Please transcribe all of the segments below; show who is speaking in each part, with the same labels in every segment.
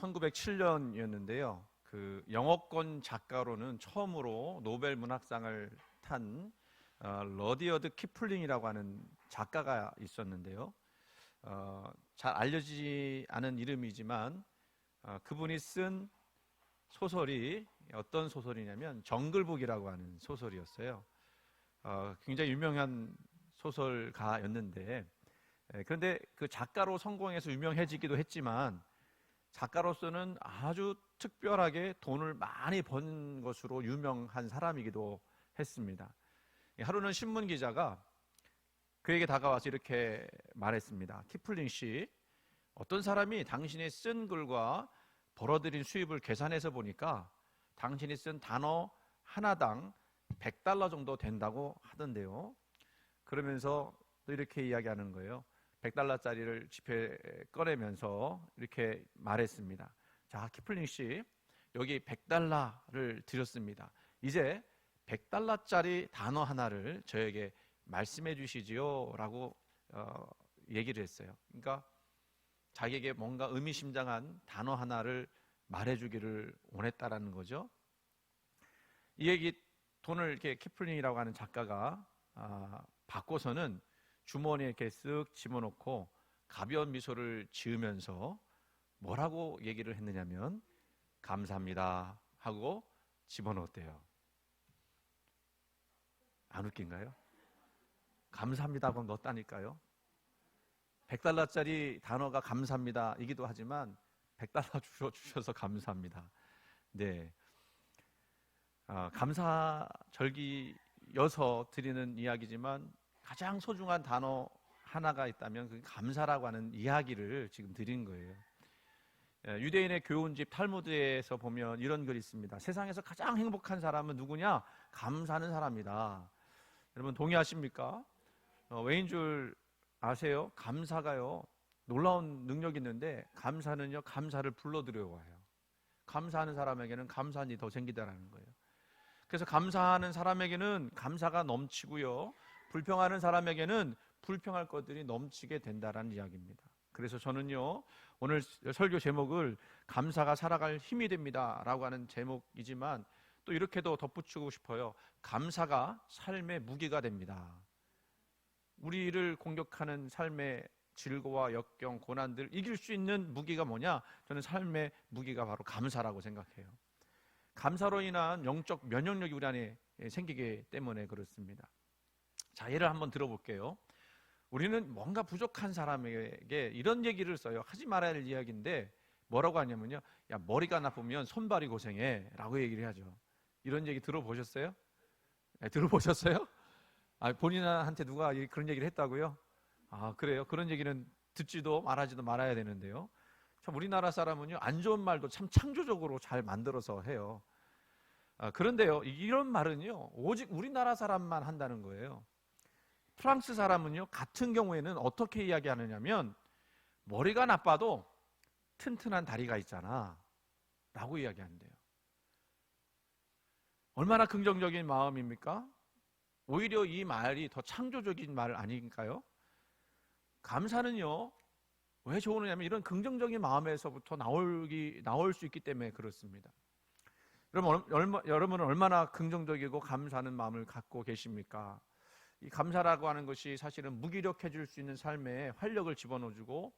Speaker 1: 1907년이었는데요. 그 영어권 작가로는 처음으로 노벨 문학상을 탄 어, 러디어드 키플링이라고 하는 작가가 있었는데요. 어, 잘 알려지지 않은 이름이지만 어, 그분이 쓴 소설이 어떤 소설이냐면 정글북이라고 하는 소설이었어요. 어, 굉장히 유명한 소설가였는데 예, 그런데 그 작가로 성공해서 유명해지기도 했지만 작가로서는 아주 특별하게 돈을 많이 번 것으로 유명한 사람이기도 했습니다. 예, 하루는 신문 기자가 그에게 다가와서 이렇게 말했습니다. 키플링 씨, 어떤 사람이 당신이 쓴 글과 벌어들인 수입을 계산해서 보니까 당신이 쓴 단어 하나당 100달러 정도 된다고 하던데요. 그러면서 또 이렇게 이야기하는 거예요. 100달러짜리를 지폐 꺼내면서 이렇게 말했습니다. 자, 키플링 씨, 여기 100달러를 드렸습니다. 이제 100달러짜리 단어 하나를 저에게 말씀해 주시지요. 라고 어, 얘기를 했어요. 그러니까 자기에게 뭔가 의미심장한 단어 하나를 말해 주기를 원했다라는 거죠. 이 얘기 돈을 이렇게 키플링이라고 하는 작가가 아, 받고서는 주머니에 이렇게 쓱 집어넣고 가벼운 미소를 지으면서 뭐라고 얘기를 했느냐면 감사합니다 하고 집어넣었대요. 안 웃긴가요? 감사합니다 하고 넣었다니까요. 100달러짜리 단어가 감사합니다 이기도 하지만 100달러 주셔, 주셔서 감사합니다. 네. 아, 감사 절기여서 드리는 이야기지만 가장 소중한 단어 하나가 있다면 그 감사라고 하는 이야기를 지금 드린 거예요. 예, 유대인의 교훈집 탈무드에서 보면 이런 글이 있습니다. 세상에서 가장 행복한 사람은 누구냐? 감사하는 사람이다. 여러분 동의하십니까? 어, 왜인 줄 아세요? 감사가요. 놀라운 능력이 있는데 감사는요. 감사를 불러들여 와요. 감사하는 사람에게는 감사한 일이 더 생기다라는 거예요. 그래서 감사하는 사람에게는 감사가 넘치고요. 불평하는 사람에게는 불평할 것들이 넘치게 된다라는 이야기입니다. 그래서 저는요, 오늘 설교 제목을 감사가 살아갈 힘이 됩니다 라고 하는 제목이지만 또 이렇게도 덧붙이고 싶어요. 감사가 삶의 무기가 됩니다. 우리를 공격하는 삶의 질고와 역경, 고난들 이길 수 있는 무기가 뭐냐? 저는 삶의 무기가 바로 감사라고 생각해요. 감사로 인한 영적 면역력이 우리 안에 생기기 때문에 그렇습니다. 자, 예를 한번 들어볼게요. 우리는 뭔가 부족한 사람에게 이런 얘기를 써요. 하지 말아야 할 이야기인데 뭐라고 하냐면요. 야, 머리가 나쁘면 손발이 고생해. 라고 얘기를 하죠. 이런 얘기 들어보셨어요? 네, 들어보셨어요? 아, 본인한테 누가 그런 얘기를 했다고요? 아, 그래요? 그런 얘기는 듣지도 말하지도 말아야 되는데요. 참, 우리나라 사람은요, 안 좋은 말도 참 창조적으로 잘 만들어서 해요. 아, 그런데요, 이런 말은요, 오직 우리나라 사람만 한다는 거예요. 프랑스 사람은요, 같은 경우에는 어떻게 이야기하느냐면, 머리가 나빠도 튼튼한 다리가 있잖아. 라고 이야기한대요. 얼마나 긍정적인 마음입니까? 오히려 이 말이 더 창조적인 말 아닌가요? 감사는요, 왜 좋으냐면 이런 긍정적인 마음에서부터 나올기, 나올 수 있기 때문에 그렇습니다. 여러분, 얼마, 여러분은 얼마나 긍정적이고 감사하는 마음을 갖고 계십니까? 이 감사라고 하는 것이 사실은 무기력해질 수 있는 삶에 활력을 집어넣어주고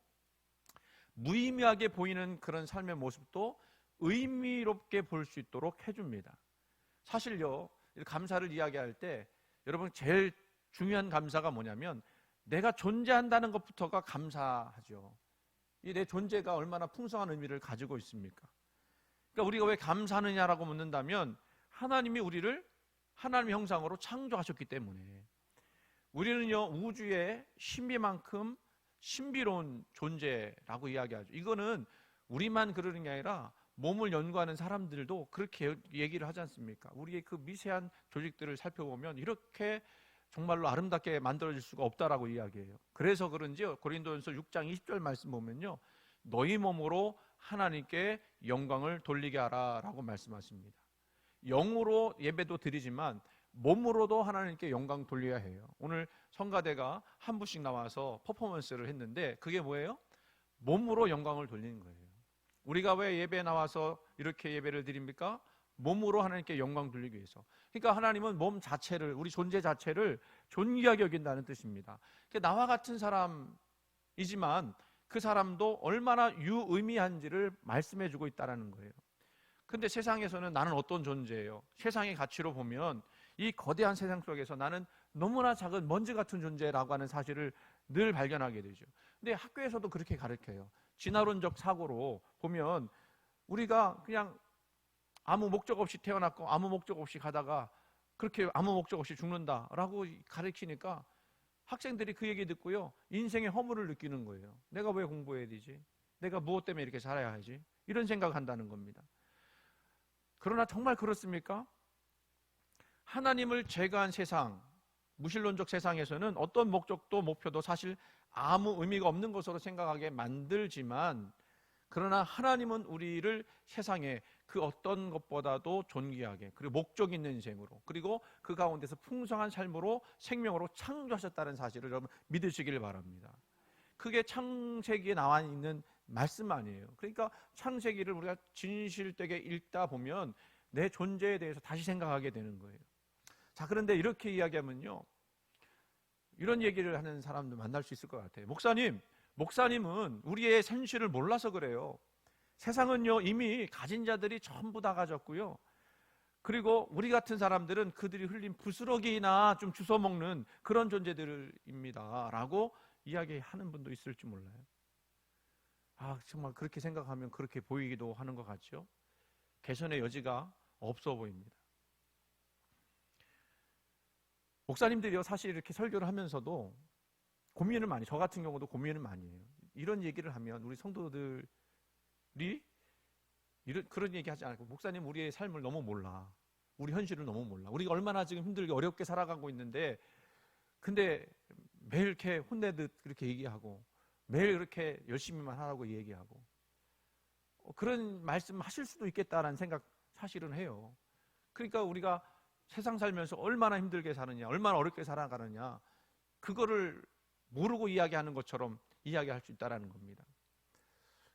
Speaker 1: 무의미하게 보이는 그런 삶의 모습도 의미롭게 볼 수 있도록 해줍니다. 사실요, 감사를 이야기할 때 여러분 제일 중요한 감사가 뭐냐면 내가 존재한다는 것부터가 감사하죠. 이 내 존재가 얼마나 풍성한 의미를 가지고 있습니까? 그러니까 우리가 왜 감사하느냐라고 묻는다면 하나님이 우리를 하나님의 형상으로 창조하셨기 때문에 우리는요 우주의 신비만큼 신비로운 존재라고 이야기하죠. 이거는 우리만 그러는 게 아니라 몸을 연구하는 사람들도 그렇게 얘기를 하지 않습니까? 우리의 그 미세한 조직들을 살펴보면 이렇게 정말로 아름답게 만들어질 수가 없다라고 이야기해요. 그래서 그런지 고린도전서 6장 20절 말씀 보면요. 너희 몸으로 하나님께 영광을 돌리게 하라라고 말씀하십니다. 영으로 예배도 드리지만 몸으로도 하나님께 영광 돌려야 해요. 오늘 성가대가 한 부씩 나와서 퍼포먼스를 했는데 그게 뭐예요? 몸으로 영광을 돌리는 거예요. 우리가 왜 예배에 나와서 이렇게 예배를 드립니까? 몸으로 하나님께 영광 돌리기 위해서. 그러니까 하나님은 몸 자체를 우리 존재 자체를 존귀하게 여긴다는 뜻입니다. 그러니까 나와 같은 사람이지만 그 사람도 얼마나 유의미한지를 말씀해 주고 있다라는 거예요. 근데 세상에서는 나는 어떤 존재예요? 세상의 가치로 보면 이 거대한 세상 속에서 나는 너무나 작은 먼지 같은 존재라고 하는 사실을 늘 발견하게 되죠. 근데 학교에서도 그렇게 가르쳐요. 진화론적 사고로 보면 우리가 그냥 아무 목적 없이 태어났고 아무 목적 없이 가다가 그렇게 아무 목적 없이 죽는다라고 가르치니까 학생들이 그 얘기 듣고요. 인생의 허물을 느끼는 거예요. 내가 왜 공부해야 되지? 내가 무엇 때문에 이렇게 살아야 하지? 이런 생각을 한다는 겁니다. 그러나 정말 그렇습니까? 하나님을 제거한 세상, 무신론적 세상에서는 어떤 목적도 목표도 사실 아무 의미가 없는 것으로 생각하게 만들지만 그러나 하나님은 우리를 세상에 그 어떤 것보다도 존귀하게 그리고 목적 있는 인생으로 그리고 그 가운데서 풍성한 삶으로 생명으로 창조하셨다는 사실을 여러분 믿으시길 바랍니다. 그게 창세기에 나와 있는 말씀 아니에요. 그러니까 창세기를 우리가 진실되게 읽다 보면 내 존재에 대해서 다시 생각하게 되는 거예요. 자, 그런데 이렇게 이야기하면요. 이런 얘기를 하는 사람도 만날 수 있을 것 같아요. 목사님, 목사님은 우리의 현실을 몰라서 그래요. 세상은요, 이미 가진 자들이 전부 다 가졌고요. 그리고 우리 같은 사람들은 그들이 흘린 부스러기나 좀 주워 먹는 그런 존재들입니다. 라고 이야기하는 분도 있을지 몰라요. 아, 정말 그렇게 생각하면 그렇게 보이기도 하는 것 같죠? 개선의 여지가 없어 보입니다. 목사님들이요, 사실 이렇게 설교를 하면서도 고민을 많이, 저 같은 경우도 고민을 많이 해요. 이런 얘기를 하면 우리 성도들이 이런, 그런 얘기 하지 않고, 목사님 우리의 삶을 너무 몰라. 우리 현실을 너무 몰라. 우리가 얼마나 지금 힘들게 어렵게 살아가고 있는데, 근데 매일 이렇게 혼내듯 그렇게 얘기하고, 매일 그렇게 열심히만 하라고 얘기하고, 어, 그런 말씀 하실 수도 있겠다라는 생각 사실은 해요. 그러니까 우리가 세상 살면서 얼마나 힘들게 사느냐, 얼마나 어렵게 살아가느냐, 그거를 모르고 이야기하는 것처럼 이야기할 수 있다라는 겁니다.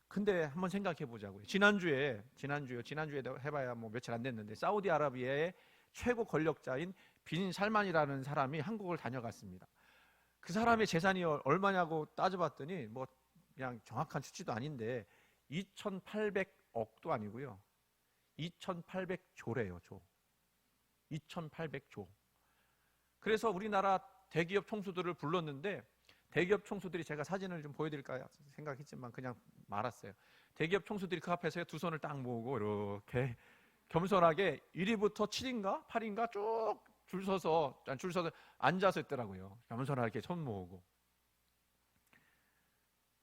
Speaker 1: 근데 한번 생각해 보자고요. 지난주에, 지난주요, 지난주에 해봐야 뭐 며칠 안 됐는데, 사우디아라비아의 최고 권력자인 빈 살만이라는 사람이 한국을 다녀갔습니다. 그 사람의 재산이 얼마냐고 따져봤더니, 뭐, 그냥 정확한 수치도 아닌데, 2,800억도 아니고요. 2,800조래요, 조. 2,800조. 그래서 우리나라 대기업 총수들을 불렀는데 대기업 총수들이 제가 사진을 좀 보여드릴까 생각했지만 그냥 말았어요. 대기업 총수들이 그 앞에서 두 손을 딱 모으고 이렇게 겸손하게 1위부터 7인가 8인가 쭉 줄 서서 줄 서서 앉아서 있더라고요. 겸손하게 손 모으고.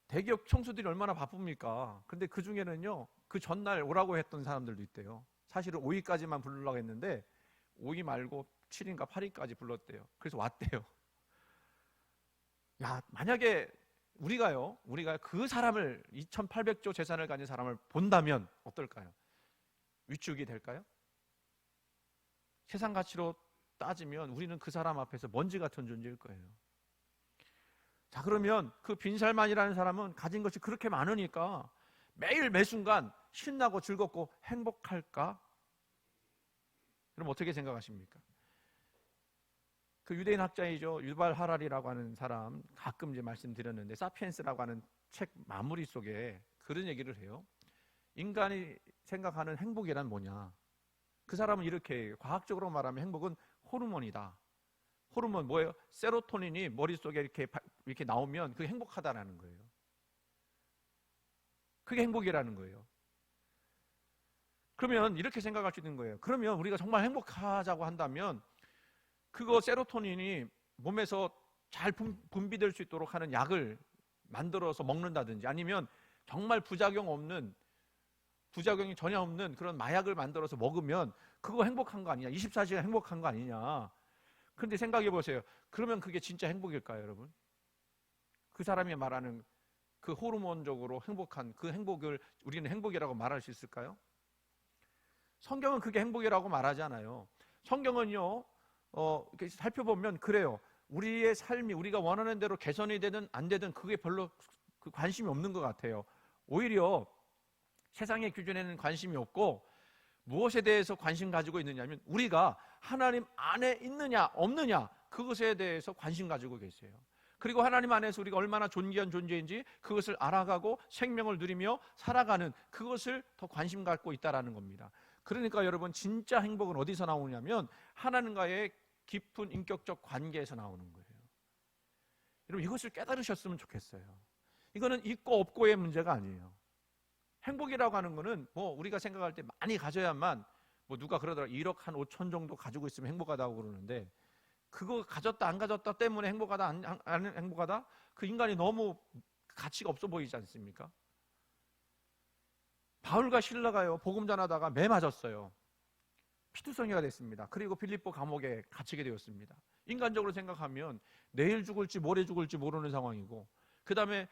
Speaker 1: 대기업 총수들이 얼마나 바쁩니까? 근데 그 중에는요, 그 전날 오라고 했던 사람들도 있대요. 사실은 5위까지만 부르려고 했는데, 5위 말고 7위인가 8위까지 불렀대요. 그래서 왔대요. 야, 만약에 우리가요, 우리가 그 사람을 2,800조 재산을 가진 사람을 본다면 어떨까요? 위축이 될까요? 세상 가치로 따지면 우리는 그 사람 앞에서 먼지 같은 존재일 거예요. 자, 그러면 그 빈살만이라는 사람은 가진 것이 그렇게 많으니까 매일 매순간 신나고 즐겁고 행복할까? 그럼 어떻게 생각하십니까? 그 유대인 학자이죠. 유발 하랄이라고 하는 사람 가끔 이제 말씀드렸는데 사피엔스라고 하는 책 마무리 속에 그런 얘기를 해요. 인간이 생각하는 행복이란 뭐냐? 그 사람은 이렇게 과학적으로 말하면 행복은 호르몬이다. 호르몬 뭐예요? 세로토닌이 머릿속에 이렇게 이렇게 나오면 그게 행복하다라는 거예요. 그게 행복이라는 거예요. 그러면 이렇게 생각할 수 있는 거예요. 그러면 우리가 정말 행복하자고 한다면 그거 세로토닌이 몸에서 잘 분비될 수 있도록 하는 약을 만들어서 먹는다든지 아니면 정말 부작용 없는 부작용이 전혀 없는 그런 마약을 만들어서 먹으면 그거 행복한 거 아니냐? 24시간 행복한 거 아니냐? 근데 생각해 보세요. 그러면 그게 진짜 행복일까요, 여러분? 그 사람이 말하는 그 호르몬적으로 행복한 그 행복을 우리는 행복이라고 말할 수 있을까요? 성경은 그게 행복이라고 말하지 않아요. 성경은요, 어, 이렇게 살펴보면 그래요. 우리의 삶이 우리가 원하는 대로 개선이 되든 안 되든 그게 별로 그 관심이 없는 것 같아요. 오히려 세상의 기준에는 관심이 없고 무엇에 대해서 관심 가지고 있느냐면 우리가 하나님 안에 있느냐 없느냐 그것에 대해서 관심 가지고 계세요. 그리고 하나님 안에서 우리가 얼마나 존귀한 존재인지 그것을 알아가고 생명을 누리며 살아가는 그것을 더 관심 갖고 있다라는 겁니다. 그러니까 여러분 진짜 행복은 어디서 나오냐면 하나님과의 깊은 인격적 관계에서 나오는 거예요. 여러분 이것을 깨달으셨으면 좋겠어요. 이거는 있고 없고의 문제가 아니에요. 행복이라고 하는 거는 뭐 우리가 생각할 때 많이 가져야만 뭐 누가 그러더라 1억 한 5천 정도 가지고 있으면 행복하다고 그러는데 그거 가졌다 안 가졌다 때문에 행복하다 안, 안- 안 행복하다 그 인간이 너무 가치가 없어 보이지 않습니까? 바울과 신라가요 복음 전하다가 매 맞았어요. 피투성이가 됐습니다. 그리고 필리포 감옥에 갇히게 되었습니다. 인간적으로 생각하면 내일 죽을지 모레 죽을지 모르는 상황이고 그 다음에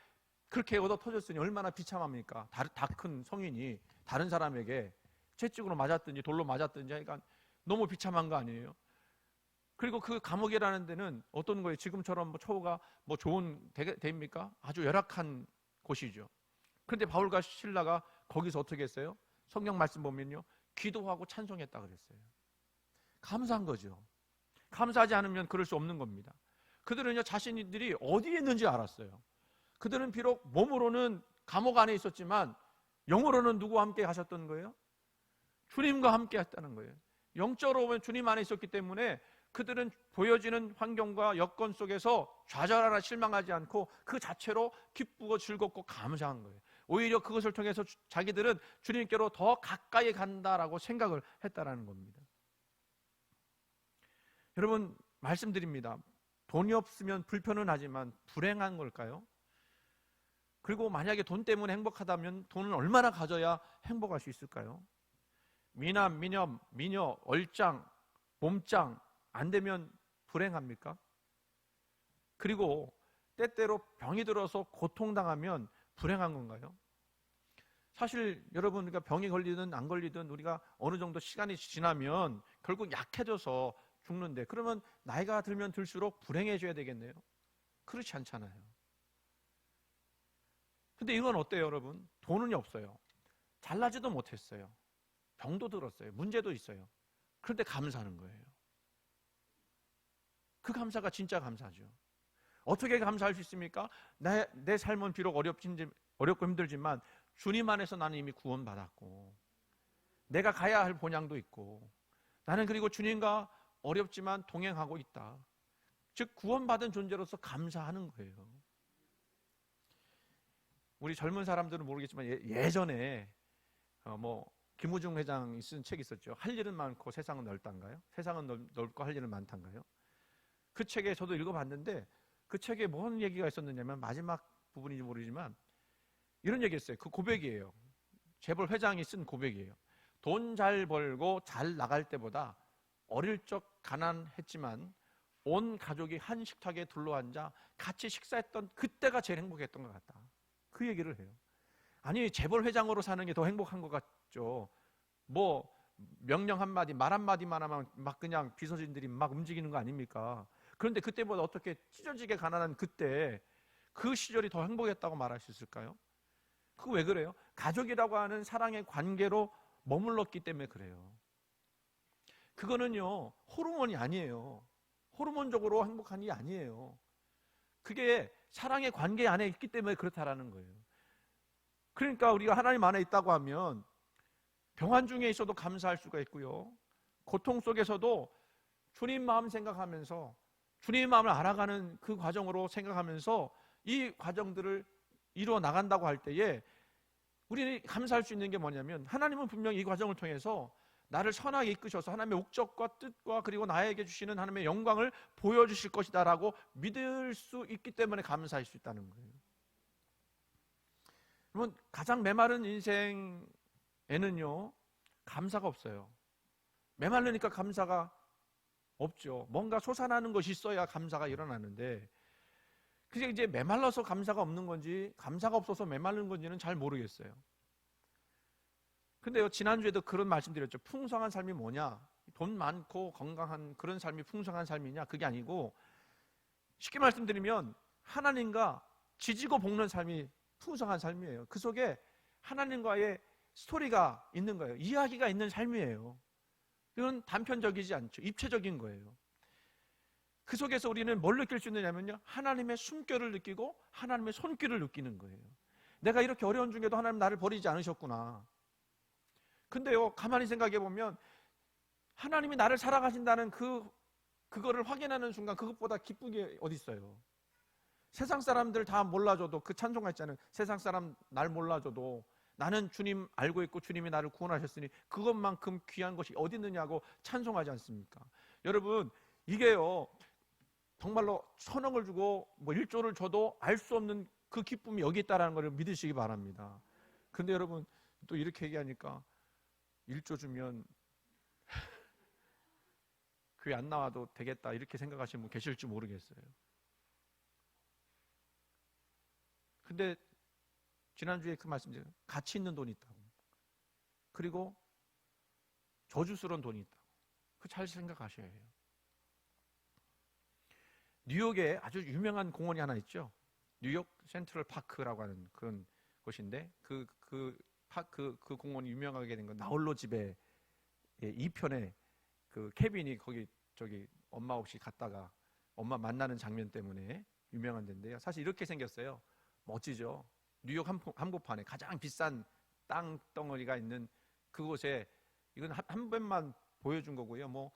Speaker 1: 그렇게 얻어 터졌으니 얼마나 비참합니까? 다 큰 성인이 다른 사람에게 채찍으로 맞았든지 돌로 맞았든지 하니까 너무 비참한 거 아니에요? 그리고 그 감옥이라는 데는 어떤 거예요? 지금처럼 뭐 처우가 뭐 좋은 데, 데입니까? 아주 열악한 곳이죠. 그런데 바울과 신라가 거기서 어떻게 했어요? 성경 말씀 보면요. 기도하고 찬송했다 그랬어요. 감사한 거죠. 감사하지 않으면 그럴 수 없는 겁니다. 그들은요 자신들이 어디에 있는지 알았어요. 그들은 비록 몸으로는 감옥 안에 있었지만 영으로는 누구와 함께 가셨던 거예요? 주님과 함께 했다는 거예요. 영적으로 보면 주님 안에 있었기 때문에 그들은 보여지는 환경과 여건 속에서 좌절하나 실망하지 않고 그 자체로 기쁘고 즐겁고 감사한 거예요. 오히려 그것을 통해서 주- 자기들은 주님께로 더 가까이 간다라고 생각을 했다라는 겁니다. 여러분 말씀드립니다. 돈이 없으면 불편은 하지만 불행한 걸까요? 그리고 만약에 돈 때문에 행복하다면 돈을 얼마나 가져야 행복할 수 있을까요? 미남, 미녀, 미녀, 얼짱, 몸짱 안 되면 불행합니까? 그리고 때때로 병이 들어서 고통당하면 불행한 건가요? 사실 여러분 우리가 병이 걸리든 안 걸리든 우리가 어느 정도 시간이 지나면 결국 약해져서 죽는데 그러면 나이가 들면 들수록 불행해져야 되겠네요. 그렇지 않잖아요. 근데 이건 어때요, 여러분? 돈은 없어요. 잘나지도 못했어요. 병도 들었어요. 문제도 있어요. 그런데 감사하는 거예요. 그 감사가 진짜 감사죠. 어떻게 감사할 수 있습니까? 내, 내 삶은 비록 어렵지, 어렵고 힘들지만 주님 안에서 나는 이미 구원받았고 내가 가야 할 본향도 있고 나는 그리고 주님과 어렵지만 동행하고 있다. 즉 구원받은 존재로서 감사하는 거예요. 우리 젊은 사람들은 모르겠지만 예, 전에 어, 뭐 김우중 회장이 쓴 책이 있었죠. 할 일은 많고 세상은 넓단가요? 세상은 넓, 넓고 할 일은 많단가요? 그 책에 저도 읽어봤는데 그 책에 뭔 얘기가 있었느냐면 마지막 부분인지 모르지만 이런 얘기 했어요. 그 고백이에요. 재벌 회장이 쓴 고백이에요. 돈 잘 벌고 잘 나갈 때보다 어릴 적 가난했지만 온 가족이 한 식탁에 둘러앉아 같이 식사했던 그때가 제일 행복했던 것 같다. 그 얘기를 해요. 아니 재벌 회장으로 사는 게 더 행복한 것 같죠. 뭐 명령 한 마디, 말 한 마디만 하면 막 그냥 비서진들이 막 움직이는 거 아닙니까? 그런데 그때보다 어떻게 찢어지게 가난한 그때 그 시절이 더 행복했다고 말할 수 있을까요? 그거 왜 그래요? 가족이라고 하는 사랑의 관계로 머물렀기 때문에 그래요. 그거는요 호르몬이 아니에요. 호르몬적으로 행복한 게 아니에요. 그게 사랑의 관계 안에 있기 때문에 그렇다라는 거예요. 그러니까 우리가 하나님 안에 있다고 하면 병환 중에 있어도 감사할 수가 있고요. 고통 속에서도 주님 마음 생각하면서 주님 마음을 알아가는 그 과정으로 생각하면서 이 과정들을 이루어 나간다고 할 때에 우리는 감사할 수 있는 게 뭐냐면 하나님은 분명히 이 과정을 통해서 나를 선하게 이끄셔서 하나님의 목적과 뜻과 그리고 나에게 주시는 하나님의 영광을 보여주실 것이다라고 믿을 수 있기 때문에 감사할 수 있다는 거예요. 그러면 가장 메마른 인생에는요 감사가 없어요. 메말르니까 감사가 없죠. 뭔가 솟아나는 것이 있어야 감사가 일어나는데 그게 이제 메말라서 감사가 없는 건지 감사가 없어서 메말른 건지는 잘 모르겠어요. 근데요 지난주에도 그런 말씀드렸죠. 풍성한 삶이 뭐냐? 돈 많고 건강한 그런 삶이 풍성한 삶이냐? 그게 아니고 쉽게 말씀드리면 하나님과 지지고 볶는 삶이 풍성한 삶이에요. 그 속에 하나님과의 스토리가 있는 거예요. 이야기가 있는 삶이에요. 이건 단편적이지 않죠. 입체적인 거예요. 그 속에서 우리는 뭘 느낄 수 있느냐면요. 하나님의 숨결을 느끼고 하나님의 손길을 느끼는 거예요. 내가 이렇게 어려운 중에도 하나님 나를 버리지 않으셨구나. 근데요, 가만히 생각해 보면 하나님이 나를 사랑하신다는 그 그거를 확인하는 순간 그것보다 기쁜 게 어디 있어요? 세상 사람들 다 몰라줘도 그 찬송가 있잖아요. 세상 사람 날 몰라줘도 나는 주님 알고 있고 주님이 나를 구원하셨으니 그것만큼 귀한 것이 어디 있느냐고 찬송하지 않습니까? 여러분 이게요 정말로 천억을 주고 뭐 일조를 줘도 알 수 없는 그 기쁨이 여기 있다라는 것을 믿으시기 바랍니다. 근데 여러분 또 이렇게 얘기하니까 일조 주면 교회 안 나와도 되겠다 이렇게 생각하시는 분 계실지 모르겠어요. 근데 지난주에 그 말씀드린 가치 있는 돈이 있다고. 그리고 저주스러운 돈이 있다고. 그 잘 생각하셔야 해요. 뉴욕에 아주 유명한 공원이 하나 있죠. 뉴욕 센트럴 파크라고 하는 그런 곳인데 그 그 파크 그 공원이 유명하게 된 건 나홀로 집에 2편에 그 케빈이 거기 저기 엄마 없이 갔다가 엄마 만나는 장면 때문에 유명한 데인데요. 사실 이렇게 생겼어요. 멋지죠. 뉴욕 한복판에 가장 비싼 땅 덩어리가 있는 그곳에 이건 한, 한 번만 보여준 거고요. 뭐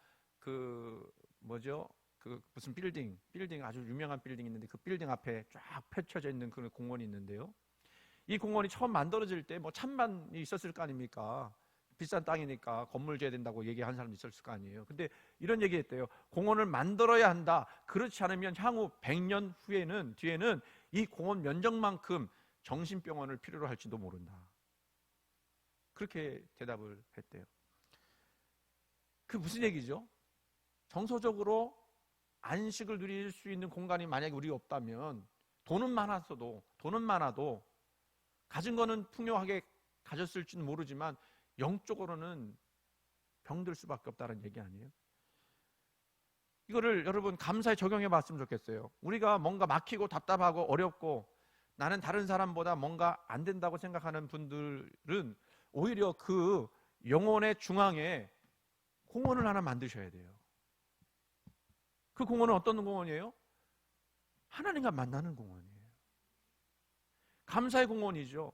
Speaker 1: 그 뭐죠? 그 무슨 빌딩, 빌딩 아주 유명한 빌딩 있는데 그 빌딩 앞에 쫙 펼쳐져 있는 그런 공원이 있는데요. 이 공원이 처음 만들어질 때 뭐 찬반이 있었을 거 아닙니까? 비싼 땅이니까 건물 지어야 된다고 얘기한 사람도 있었을 거 아니에요. 근데 이런 얘기 했대요. 공원을 만들어야 한다. 그렇지 않으면 향후 100년 후에는 뒤에는 이 공원 면적만큼 정신병원을 필요로 할지도 모른다. 그렇게 대답을 했대요. 그 무슨 얘기죠? 정서적으로 안식을 누릴 수 있는 공간이 만약에 우리 없다면 돈은 많았어도 돈은 많아도 가진 거는 풍요하게 가졌을지는 모르지만 영적으로는 병들 수밖에 없다는 얘기 아니에요? 이거를 여러분 감사에 적용해 봤으면 좋겠어요. 우리가 뭔가 막히고 답답하고 어렵고 나는 다른 사람보다 뭔가 안 된다고 생각하는 분들은 오히려 그 영혼의 중앙에 공원을 하나 만드셔야 돼요. 그 공원은 어떤 공원이에요? 하나님과 만나는 공원이에요. 감사의 공원이죠.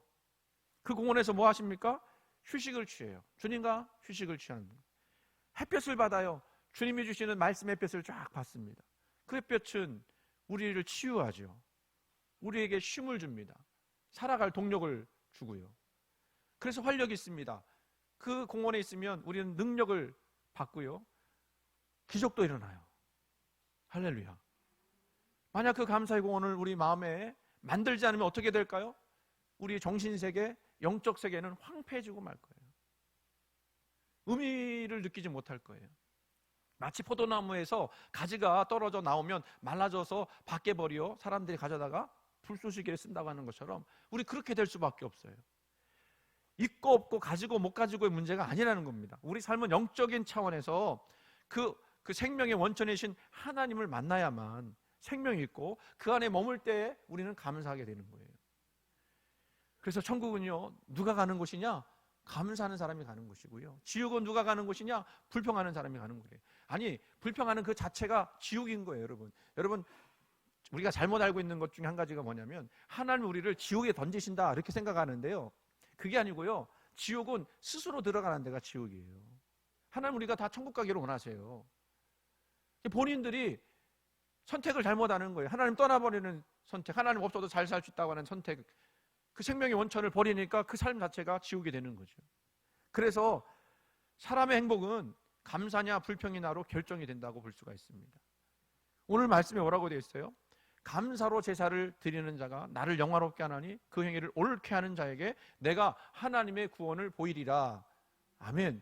Speaker 1: 그 공원에서 뭐 하십니까? 휴식을 취해요. 주님과 휴식을 취하는 분. 햇볕을 받아요. 주님이 주시는 말씀 햇볕을 쫙 받습니다. 그 햇볕은 우리를 치유하죠. 우리에게 쉼을 줍니다. 살아갈 동력을 주고요. 그래서 활력이 있습니다. 그 공원에 있으면 우리는 능력을 받고요. 기적도 일어나요. 할렐루야. 만약 그 감사의 공원을 우리 마음에 만들지 않으면 어떻게 될까요? 우리 정신 세계, 영적 세계는 황폐해지고 말 거예요. 의미를 느끼지 못할 거예요. 마치 포도나무에서 가지가 떨어져 나오면 말라져서 밖에 버려 사람들이 가져다가 불쏘시개를 쓴다고 하는 것처럼 우리 그렇게 될 수밖에 없어요. 있고 없고 가지고 못 가지고의 문제가 아니라는 겁니다. 우리 삶은 영적인 차원에서 그, 그 생명의 원천이신 하나님을 만나야만 생명이 있고 그 안에 머물 때 우리는 감사하게 되는 거예요. 그래서 천국은요, 누가 가는 곳이냐? 감사하는 사람이 가는 곳이고요. 지옥은 누가 가는 곳이냐? 불평하는 사람이 가는 거예요. 아니, 불평하는 그 자체가 지옥인 거예요, 여러분. 여러분, 우리가 잘못 알고 있는 것 중에 한 가지가 뭐냐면 하나님 우리를 지옥에 던지신다 이렇게 생각하는데요. 그게 아니고요. 지옥은 스스로 들어가는 데가 지옥이에요. 하나님 우리가 다 천국 가기를 원하세요. 본인들이 선택을 잘못하는 거예요. 하나님 떠나버리는 선택, 하나님 없어도 잘 살 수 있다고 하는 선택, 그 생명의 원천을 버리니까 그 삶 자체가 지옥이 되는 거죠. 그래서 사람의 행복은 감사냐 불평이나로 결정이 된다고 볼 수가 있습니다. 오늘 말씀에 뭐라고 되어 있어요? 감사로 제사를 드리는 자가 나를 영화롭게 하나니 그 행위를 옳게 하는 자에게 내가 하나님의 구원을 보이리라. 아멘.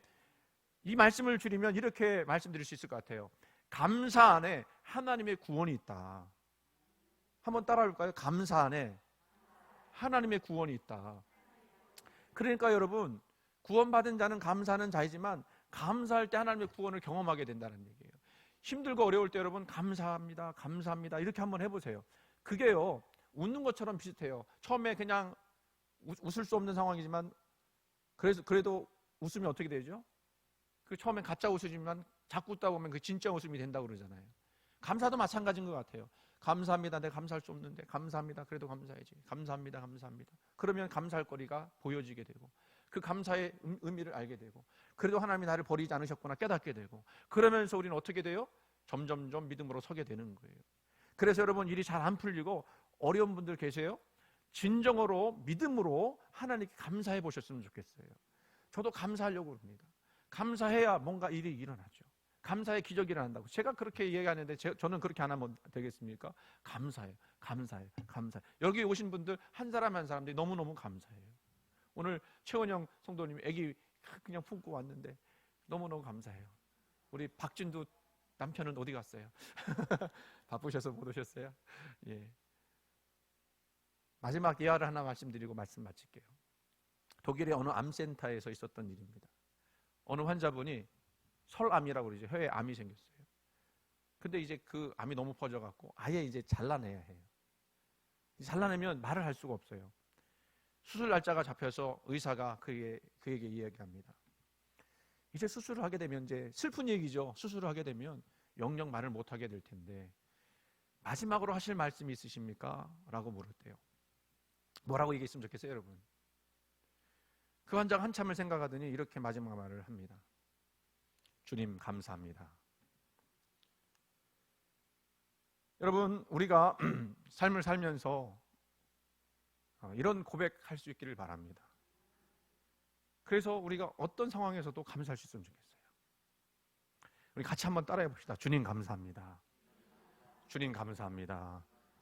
Speaker 1: 이 말씀을 줄이면 이렇게 말씀드릴 수 있을 것 같아요. 감사 안에 하나님의 구원이 있다. 한번 따라해 볼까요? 감사 안에 하나님의 구원이 있다. 그러니까 여러분, 구원받은 자는 감사하는 자이지만 감사할 때 하나님의 구원을 경험하게 된다는 얘기예요. 힘들고 어려울 때 여러분 감사합니다. 감사합니다. 이렇게 한번 해 보세요. 그게요. 웃는 것처럼 비슷해요. 처음에 그냥 웃, 을 수 없는 상황이지만 그래서 그래도 웃으면 어떻게 되죠? 그 처음엔 가짜 웃음이지만 자꾸 웃다 보면 그 진짜 웃음이 된다고 그러잖아요. 감사도 마찬가지인 것 같아요. 감사합니다. 내가 감사할 수 없는데 감사합니다. 그래도 감사해야지. 감사합니다. 감사합니다. 그러면 감사할 거리가 보여지게 되고 그 감사의 음- 의미를 알게 되고 그래도 하나님이 나를 버리지 않으셨구나 깨닫게 되고 그러면서 우리는 어떻게 돼요? 점점점 믿음으로 서게 되는 거예요. 그래서 여러분 일이 잘 안 풀리고 어려운 분들 계세요? 진정으로 믿음으로 하나님께 감사해 보셨으면 좋겠어요. 저도 감사하려고 합니다. 감사해야 뭔가 일이 일어나죠. 감사의 기적이 일어난다고. 제가 그렇게 이야기하는데 제- 저는 그렇게 안 하면 되겠습니까? 감사해요. 감사해요. 감사해요. 여기 오신 분들 한 사람 한 사람들이 너무너무 감사해요. 오늘 최원영 성도님이 아기 그냥 품고 왔는데 너무너무 감사해요. 우리 박진도 남편은 어디 갔어요? 바쁘셔서 못 오셨어요? 예. 마지막 예화를 하나 말씀드리고 말씀 마칠게요. 독일의 어느 암센터에서 있었던 일입니다. 어느 환자분이 설암이라고 그러죠. 혀에 암이 생겼어요. 근데 이제 그 암이 너무 퍼져갖고 아예 이제 잘라내야 해요. 잘라내면 말을 할 수가 없어요. 수술 날짜가 잡혀서 의사가 그에게, 그에게 이야기합니다. 이제 수술을 하게 되면 이제 슬픈 얘기죠. 수술을 하게 되면 영영 말을 못 하게 될 텐데 마지막으로 하실 말씀이 있으십니까? 라고 물었대요. 뭐라고 얘기했으면 좋겠어요, 여러분? 그 환자가 한참을 생각하더니 이렇게 마지막 말을 합니다. 주님 감사합니다. 여러분 우리가 삶을 살면서 어, 이런 고백할 수 있기를 바랍니다. 그래서 우리가 어떤 상황에서도 감사할 수 있으면 좋겠어요. 우리 같이 한번 따라해 봅시다. 주님 감사합니다. 주님 감사합니다.